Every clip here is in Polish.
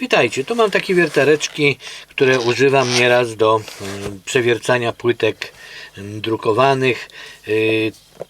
Witajcie, tu mam takie wiertareczki, które używam nieraz do mm, przewiercania płytek mm, drukowanych.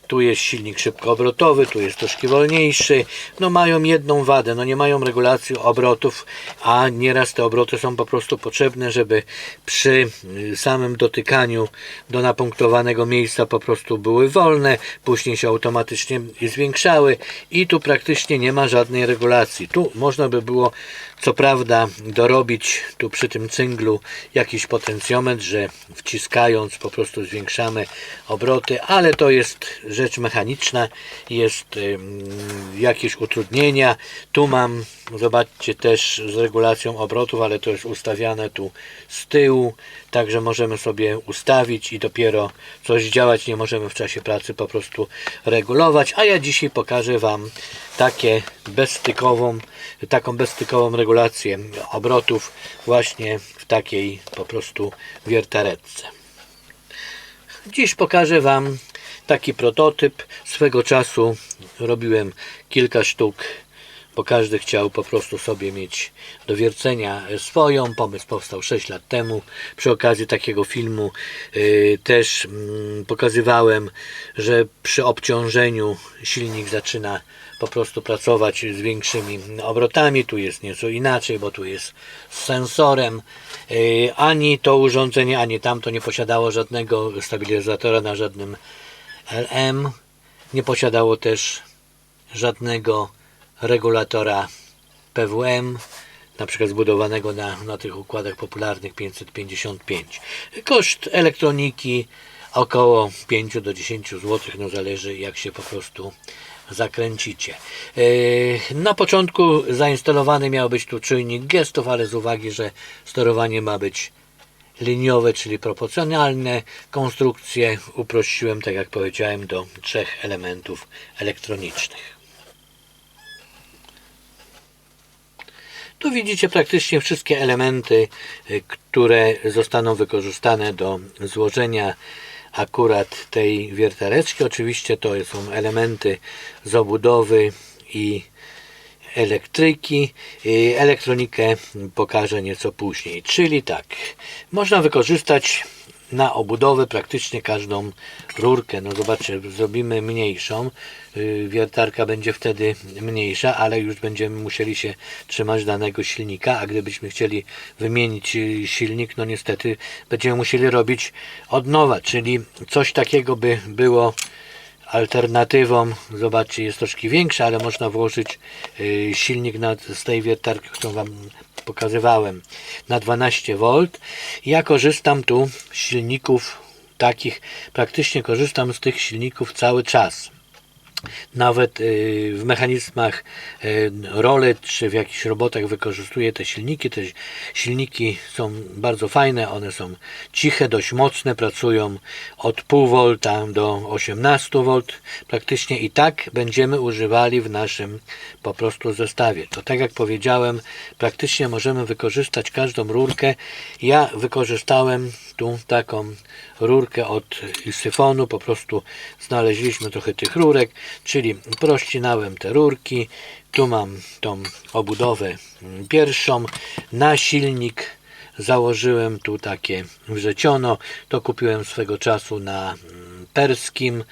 Tu jest silnik szybkoobrotowy, tu jest troszkę wolniejszy. No mają jedną wadę, no nie mają regulacji obrotów, a nieraz te obroty są po prostu potrzebne, żeby przy y, samym dotykaniu do napunktowanego miejsca po prostu były wolne, później się automatycznie zwiększały i tu praktycznie nie ma żadnej regulacji. Tu można by było co prawda dorobić tu przy tym cynglu jakiś potencjometr, że wciskając po prostu zwiększamy obroty, ale to jest rzecz mechaniczna, jest jakieś utrudnienia. Tu mam, zobaczcie też z regulacją obrotów, ale to jest ustawiane tu z tyłu, także możemy sobie ustawić i dopiero coś działać, nie możemy w czasie pracy po prostu regulować, a ja dzisiaj pokażę Wam takie bezstykową, taką bezstykową regulację obrotów właśnie w takiej po prostu wiertaretce. Dziś pokażę Wam taki prototyp. Swego czasu robiłem kilka sztuk, bo każdy chciał po prostu sobie mieć do wiercenia swoją. Pomysł powstał 6 lat temu. Przy okazji takiego filmu y, też mm, pokazywałem, że przy obciążeniu silnik zaczyna po prostu pracować z większymi obrotami. Tu jest nieco inaczej, bo tu jest z sensorem. Y, Ani to urządzenie, ani tamto nie posiadało żadnego stabilizatora na żadnym LM. Nie posiadało też żadnego regulatora PWM, na przykład zbudowanego na, na tych układach popularnych 555. Koszt elektroniki około 5 do 10 zł, no zależy jak się po prostu zakręcicie. Yy, Na początku zainstalowany miał być tu czujnik gestów, ale z uwagi, że sterowanie ma być liniowe, czyli proporcjonalne konstrukcje uprościłem, tak jak powiedziałem, do trzech elementów elektronicznych. Tu widzicie praktycznie wszystkie elementy, y, które zostaną wykorzystane do złożenia akurat tej wiertareczki. Oczywiście to są elementy z obudowy i elektryki. Y, Elektronikę pokażę nieco później. Czyli tak, można wykorzystać na obudowę praktycznie każdą rurkę. No zobaczcie, zrobimy mniejszą. y, Wiertarka będzie wtedy mniejsza, ale już będziemy musieli się trzymać danego silnika, a gdybyśmy chcieli wymienić y, silnik, no niestety będziemy musieli robić od nowa, czyli coś takiego by było alternatywą, zobaczcie, jest troszkę większa, ale można włożyć y, silnik na, z tej wiertarki, którą Wam pokazywałem, na 12 V. Ja korzystam tu z silników takich, praktycznie korzystam z tych silników cały czas. Nawet y, w mechanizmach y, rolet czy w jakichś robotach wykorzystuję te silniki. Te silniki są bardzo fajne, one są ciche, dość mocne, pracują od pół volta do 18 V praktycznie i tak będziemy używali w naszym po prostu zestawie. To tak jak powiedziałem, praktycznie możemy wykorzystać każdą rurkę. Ja wykorzystałem tu taką rurkę od syfonu, po prostu znaleźliśmy trochę tych rurek, czyli prościnałem te rurki, tu mam tą obudowę pierwszą, na silnik założyłem tu takie wrzeciono, to kupiłem swego czasu na mm, perskim,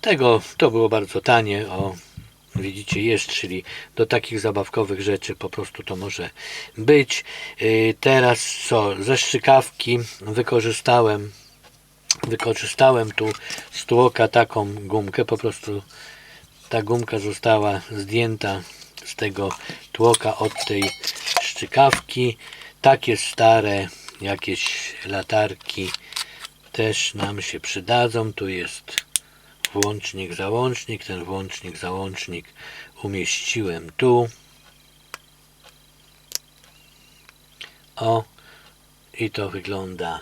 tego to było bardzo tanie, o widzicie jest, czyli do takich zabawkowych rzeczy po prostu to może być. Yy, Teraz co, ze strzykawki wykorzystałem wykorzystałem tu z tłoka taką gumkę, po prostu ta gumka została zdjęta z tego tłoka od tej szczykawki. Takie stare jakieś latarki też nam się przydadzą. Tu jest włącznik, załącznik. Ten włącznik, załącznik umieściłem tu. O, i to wygląda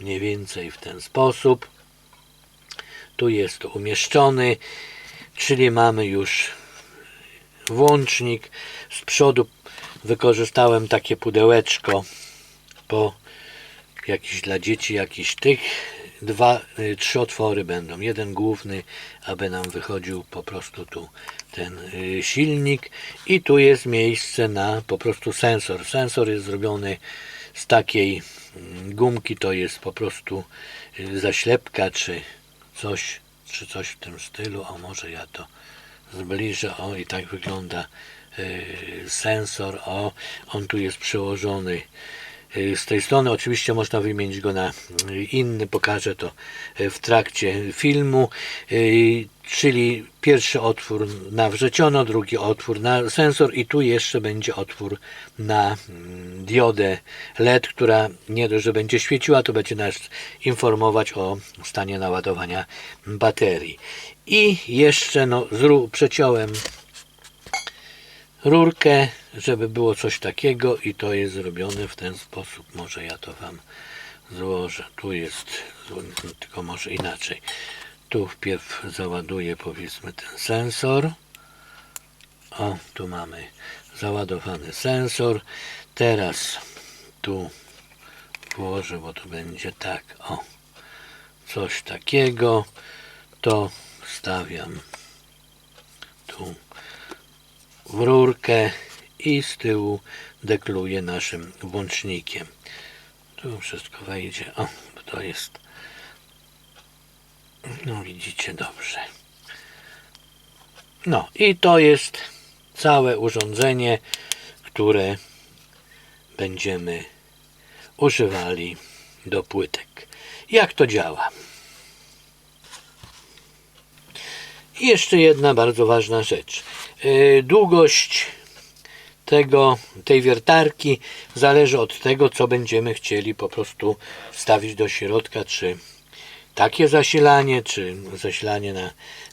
mniej więcej w ten sposób. Tu jest umieszczony, czyli mamy już włącznik. Z przodu wykorzystałem takie pudełeczko po jakiś dla dzieci, jakiś tych dwa, y, trzy otwory będą. Jeden główny, aby nam wychodził po prostu tu ten y, silnik i tu jest miejsce na po prostu sensor. Sensor jest zrobiony z takiej mm, gumki, to jest po prostu y, zaślepka czy coś, czy coś w tym stylu. O może ja to zbliżę. O i tak wygląda sensor. O, on tu jest przyłożony y, z tej strony. Oczywiście można wymienić go na y, inny. Pokażę to y, w trakcie filmu. Y, Czyli pierwszy otwór na wrzeciono, drugi otwór na sensor i tu jeszcze będzie otwór na mm, diodę LED, która nie dość, że będzie świeciła, to będzie nas informować o stanie naładowania baterii. I jeszcze no, przeciąłem rurkę, żeby było coś takiego i to jest zrobione w ten sposób. Może ja to Wam złożę. Tu jest, tylko może inaczej. Tu wpierw załaduję powiedzmy ten sensor. O, tu mamy załadowany sensor. Teraz tu włożę, bo to będzie tak, o, coś takiego. To wstawiam tu w rurkę i z tyłu dekluję naszym włącznikiem. Tu wszystko wejdzie. O, to jest. No widzicie dobrze. No i to jest całe urządzenie, które będziemy używali do płytek. Jak to działa? I jeszcze jedna bardzo ważna rzecz. Yy, Długość tego, tej wiertarki. Zależy od tego, co będziemy chcieli po prostu wstawić do środka, czy takie zasilanie, czy zasilanie na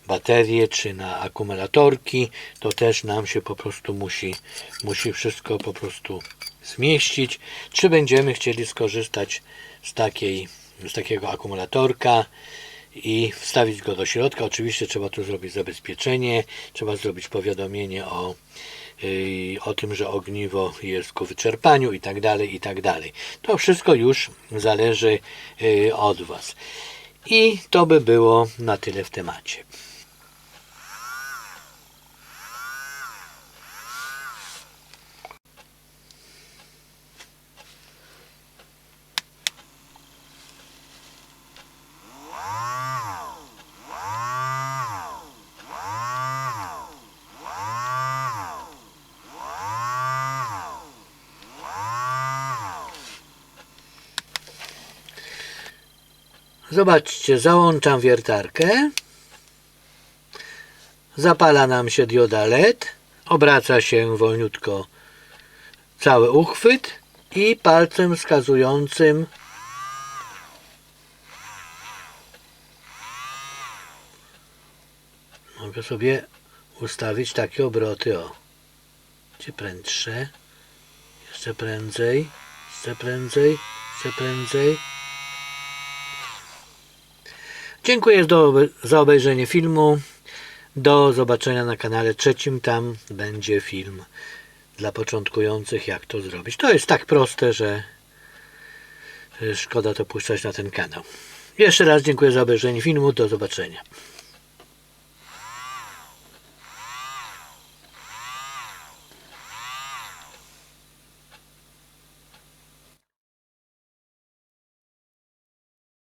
baterie, czy na akumulatorki, to też nam się po prostu musi, musi wszystko po prostu zmieścić. Czy będziemy chcieli skorzystać z, takiej, z takiego akumulatorka i wstawić go do środka. Oczywiście trzeba tu zrobić zabezpieczenie, trzeba zrobić powiadomienie o, yy, o tym, że ogniwo jest ku wyczerpaniu i tak dalej, i tak dalej. To wszystko już zależy yy, od Was. I to by było na tyle w temacie. Zobaczcie, załączam wiertarkę. Zapala nam się dioda LED. Obraca się wolniutko cały uchwyt i palcem wskazującym mogę sobie ustawić takie obroty. O, gdzie prędsze, jeszcze prędzej, jeszcze prędzej, jeszcze prędzej. Dziękuję za obejrzenie filmu. Do zobaczenia na kanale trzecim. Tam będzie film dla początkujących, jak to zrobić. To jest tak proste, że szkoda to puszczać na ten kanał. Jeszcze raz dziękuję za obejrzenie filmu. Do zobaczenia.